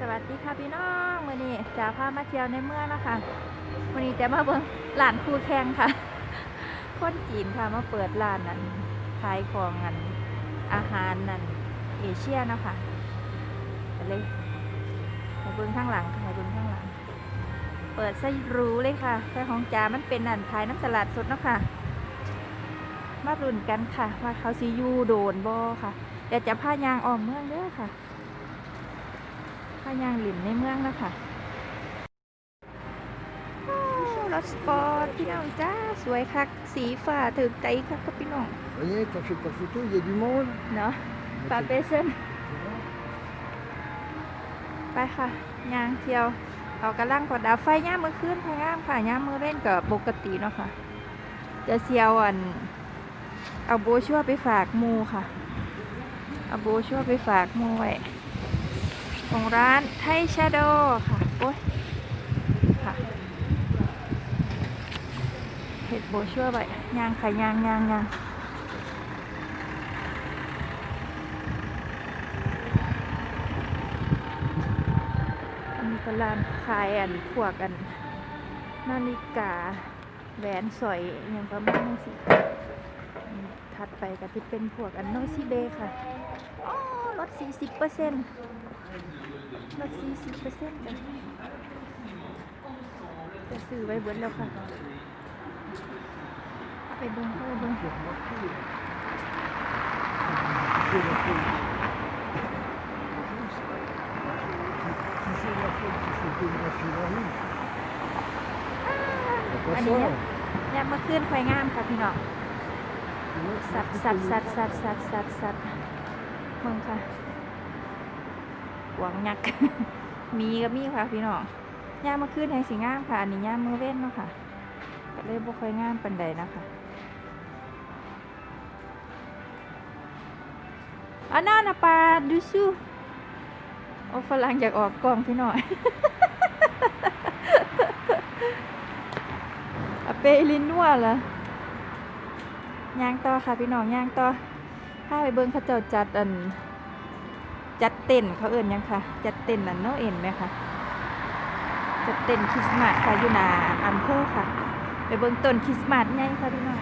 สวัสดีค่ะพี่น้องวันนี้จะพามาเที่ยวในเมืองนะคะวันนี้จะมาเบิ่งร้านคูแข่งค่ะ คนจีนค่ะมาเปิดร้านนั้นขายของอันอาหารนั่นเอเชียนะคะไปเลยไปเบิ่งข้างหลังค่ะเบิ่งข้างหลัง เปิดซะหรู้เลยค่ะแต่ของจามันเป็นอันขายน้ำสลัดสดเนาะค่ะมารุนกันค่ะ ว่าเขาซียูโดนบ่ค่ะเดี๋ยวจะพายางออมเมืองเด้อค่ะ พายางหลินในเมืองนะคะโอ้รถสปอร์ตพี่น้องจ้าสวยคักสีฟ้าถึกใจคักกับพี่น้อง Voyez, t'as fait ta photo, il y a du monde. เนาะปาเปเซนไปค่ะยางเที่ยวเอากระลังกอดดาวไฟย่ามมือขึ้นพยายามค่ะย่ามมือเล่นกับปกติเนาะค่ะ จะเซียวอัน เอาโบชัวไปฝากหมูค่ะ เอาโบชัวไปฝากหมูไว้ ของร้านไทยชาโดค่ะโอ้ยค่ะเห็ดโบชัวไว้ยางค่ะยางยางยางอันนี้ก็ร้านขายอันพวกอัน นาฬิกาแหวนสอยอย่างประมาณนี้สิถัดไปก็ที่เป็นพวกอันโนซิเบค่ะ อ๋อลด40%เปอร์เซ็นต์ ลด40เปอร์เซ็นต์จ้ะจะซื้อไว้เบิดแล้วค่ะ ไปเบิ่งเอาไปเบิ่งอันนี้เนี่ยยามมาขึ้นควายงามค่ะพี่น้องสัตสัตสัตสัตสัตสัตสัตมึงค่ะ หวงยักษ์มีก็มีค่ะพี่น้องย่ามมาขึ้นแห่งสีงามค่ะ อันนี้ย่ามมือเว้นเนาะค่ะก็เลยบ่ค่อยงามปันใดนะคะอันนั้นนะปลาดูซูโอ้ฝรั่งอยากออกกล้องพี่น้อยอะเปลินนัวเหรอย่างต่อค่ะพี่น้องย่างต่อถ้าไปเบิ่งเขาเจ้าจัดอัน จัดเต้นเขาเอินยังค่ะ จัดเต้นอันโนเอ็นไหมคะจัดเต้นคริสต์มาสค่ะอยู่นาอำเภอค่ะ ไปเบิ่งต้นคริสต์มาสใหญ่ค่ะพี่น้อง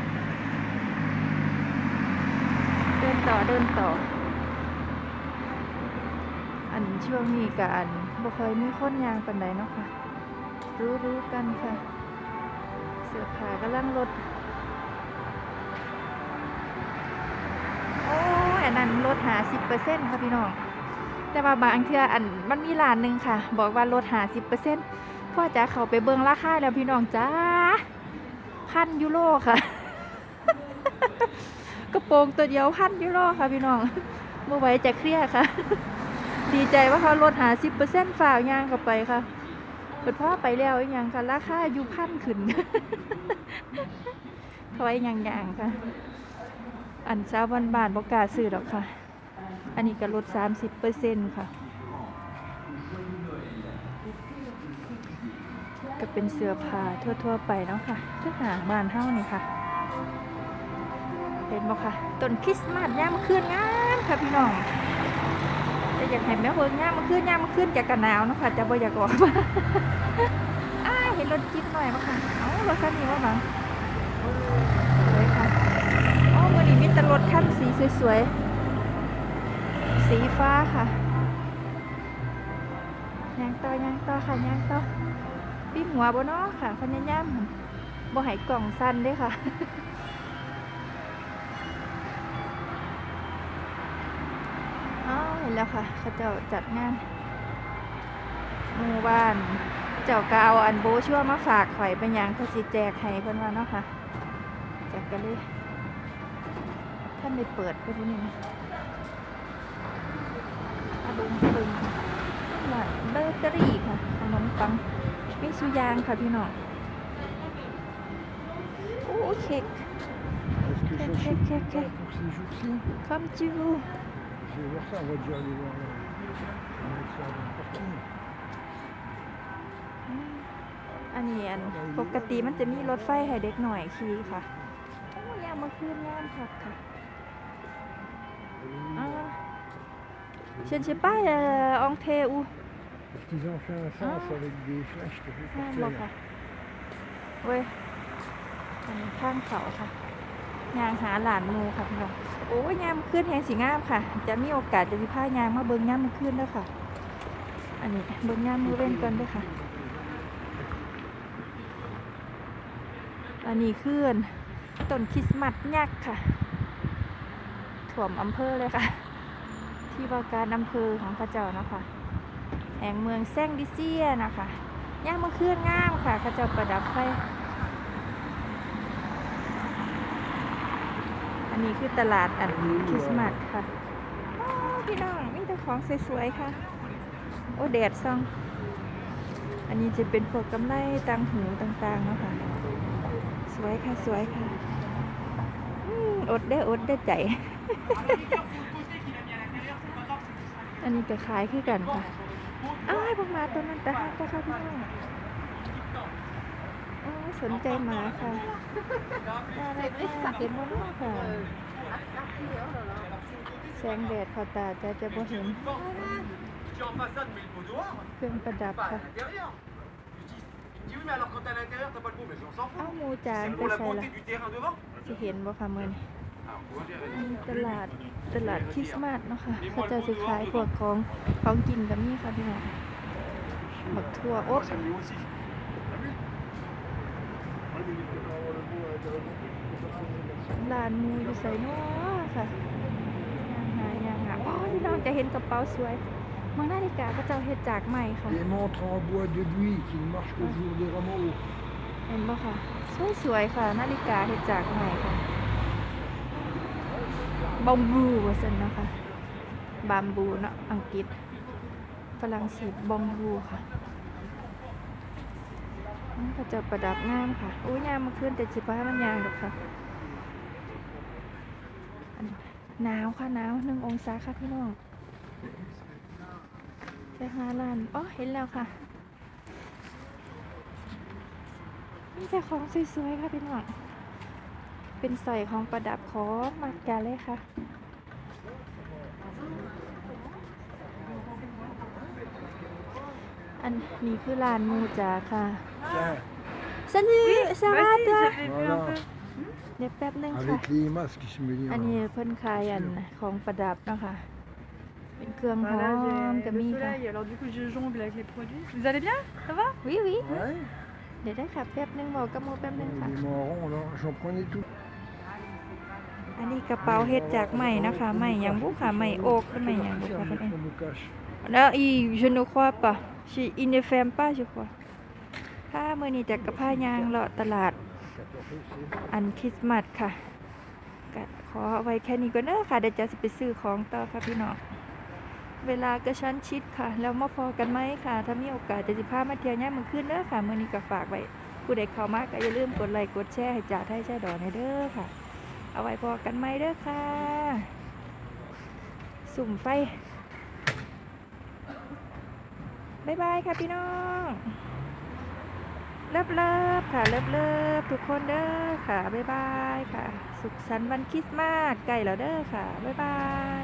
เดินต่อเดินต่อ อันช่วงนี้กับอันบ่คอยมีค้นยางปันใดเนาะค่ะ รู้รู้กันค่ะ เสื้อผ้ากำลังลดโอ้อันนั้นลดหาสิบเปอร์เซ็นต์ค่ะพี่น้อง แต่ว่าบางเทื่ออันมันมีร้านหนึ่งค่ะ บอกว่าลดหาสิบเปอร์เซ็นต์พ่อจะเข้าไปเบิ่งราคาแล้วพี่น้องจ้าพันยูโรค่ะ กระโปรงตัวเดียวพันยูโรค่ะพี่น้องเมื่อไหวจะเครียดค่ะ ดีใจว่าเขาลดหาสิบเปอร์เซ็นต์ฝ่ากย่างเข้าไปค่ะเปิดพ่อไปแล้วอย่างค่ะราคาอยู่พันขึ้นถอยอย่างอย่างค่ะ อันเช้าวันบานบกล้าซื้อหรอกค่ะ อันนี้ก็ลดสามสิบเปอร์เซ็นต์ค่ะ ก็เป็นเสื้อผ้าทั่ว ๆ ไปเนาะค่ะเสื้อหางบ้านเฮ้านี่ค่ะเห็นบ่ค่ะต้นคริสต์มาสย่ามคืนงามค่ะพี่น้องแต่อยากให้แม่เบิ่งย่ามมาขึ้นย่ามมาขึ้นจากกันหนาวเนาะค่ะจะบ่อยากออกมาอ้าเห็นรถจิ๊บหน่อยมาค่ะเอ้ารถคันนี้ว่าบังสวยค่ะอ๋อวันนี้มีแต่รถคันสีสวยๆ สีฟ้าค่ะยางต่อยางต่อค่ะยางต่อปีหัวบ่เนาะค่ะพยายามบ่ให้กล่องสั้นด้อค่ะอ๋อเห็นแล้วค่ะเขาเจ้าจัดงานหมู่บ้าน เจ้ากาวอันโบชั่วมาฝากข่อยเป็นหยังเขาสิแจกให้เพิ่นว่าเนาะค่ะแจกกันเลยท่านได้เปิดไปพวกนี้นะ ลุงลุงหลานเบเกอรี่ค่ะขนมปังมิซูยางค่ะพี่น้องโอ้เค้กเค้กเค้กเค้กค้ก comme tu ะอันนี้อันปกติมันจะมีรถไฟให้เด็กหน่อยขี่ค่ะโอ้ยามาคืนยามผักค่ะอ้า Je ne sais pas, euh, en thé où Ils ont fait un sens Ah. avec des flèches que vous งาม portez บ่ là. ค่ะเว้ยอันนี้ข้างเขาค่ะยางหาหลานหมูค่ะพี่น้องโอ้ยยามขึ้นแหงสีงามค่ะ จะมีโอกาสจะสิพายางมาเบิ่งยามมันขึ้นแล้วค่ะ อันนี้เบิ่งยามมือเว้นก่อนเด้วยค่ะ อันนี้คือต้นคริสต์มาสยักษ์ค่ะถ่วมอำเภอเลยค่ะ ที่ว่าการอำเภอของข้าเจ้านะคะแห่งเมืองแซงดิเซียนะคะย่างมาเคลื่อนงามค่ะขาเจะประดับไฟอันนี้คือตลาดอันคริสต์มาสค่ะพี่น้องมีแต่ของสวยๆค่ะ โอ้แดดซอง อันนี้จะเป็นพวกกำไลตังหูต่างๆเนาะค่ะ สวยค่ะสวยค่ะอดได้ออดได้ใจ อันนี้ก็ขายคือกันค่ะ อ้ายพวกมาตัวนั้นแต่ห้าก็ค่าพี่น้องสนใจมาค่ะน่ารักมากเห็นบ่น้ค่ะ แสงแดดเข้าตาจะจะบ่เห็น เครื่องประดับค่ะเอาหมูจานไปใส่ละสิเห็นบ่ค่ะมื่อน Ah, on peut gérer. อันนี้ตลาดตลาดคริสต์มาสเนาะค่ะเขาจะสิขายพวกของของกินกับนี่ค่ะพี่น้องบักทั่วอบ J'aime mieux aussi. ร้านหมูอยู่ใส่เนาะค่ะย่างหาย่างหาโอ้ยพี่น้องจะเห็นกระเป๋าสวยบางนาฬิกาก็จะเฮ็ดจากใหม่ค่ะ Des montres en bois de buis qui ne marchent qu'au jour des rameaux. เห็นบ่ค่ะ สวยๆค่ะ นาฬิกาเฮ็ดจากใหม่ค่ะ บอมบูว่าซั่นนะคะบามบูเนาะอังกฤษฝรั่งเศสบอมบูค่ะมันก็จะประดับงามค่ะอู้ยามมาขึ้นแต่สิบ่ให้มันยางดอกค่ะหนาวค่ะหนาวหนึ่งองศาค่ะพี่น้องไปหาร้านอ๋อเห็นแล้วค่ะมีแต่ของสวยๆค่ะพี่น้อง เป็นสร้อยของประดับของมากกันเลยค่ะ อันนี้คือร้านมูจาค่ะ Tiens, สันนี่สวัสดี voilà. เดี๋ยวแป๊บนึงค่ะ Avec les masques qui se mélangent. อันนี้เพิ่นขายอันของประดับเนาะคะเป็นเครื่องหอ Voilà, ม j'ai ก็ le มีค่ะ soleil, alors du coup je jongle avec les produits. Vous allez bien Ça va วิวิ Ouais. เดี๋ยวได้ค่ะแป๊บนึงบอกกับหมูแป๊บนึงค่ะ Les marrons, là, j'en prenais tout. นนี้กระเป๋าเฮ็ดจากไหมนะคะไหมหยังบุค่ะไหมโอกไหมหยังบุค่ะเพิ่นเอง on me cache. Non, il, je ne crois pas. Je, il ne ferme pas, je crois. ถ้ามือนี้จะกกระพายางเลาะตลาดอันคริสต์มาสค่ะก็ขอไว้แค่นี้ก่อนเด้อค่ะเดี๋ยวจะไปซื้อของต่อค่ะพี่น้องเวลากระชั้นชิดค่ะ แล้วมาพอกันไหมค่ะ ถ้ามีโอกาสจะสิพามาเที่ยวย่ามมื้อคืนเด้อค่ะมื้อนี้ก็ฝากไว้ผู้ใดเข้ามาก็อย่าลืมกดไลค์กดแชร์ให้จ่าไทยแช่ดอกในเด้อค่ะ เอาไว้พอกันไหมเด้อค่ะ สุ่มไฟบายบายค่ะพี่น้องเลิฟเลิฟค่ะเลิฟเลิฟทุกคนเด้อค่ะบายบายค่ะ สุขสันต์วันคริสต์มาสใกล้แล้วเด้อค่ะบายบาย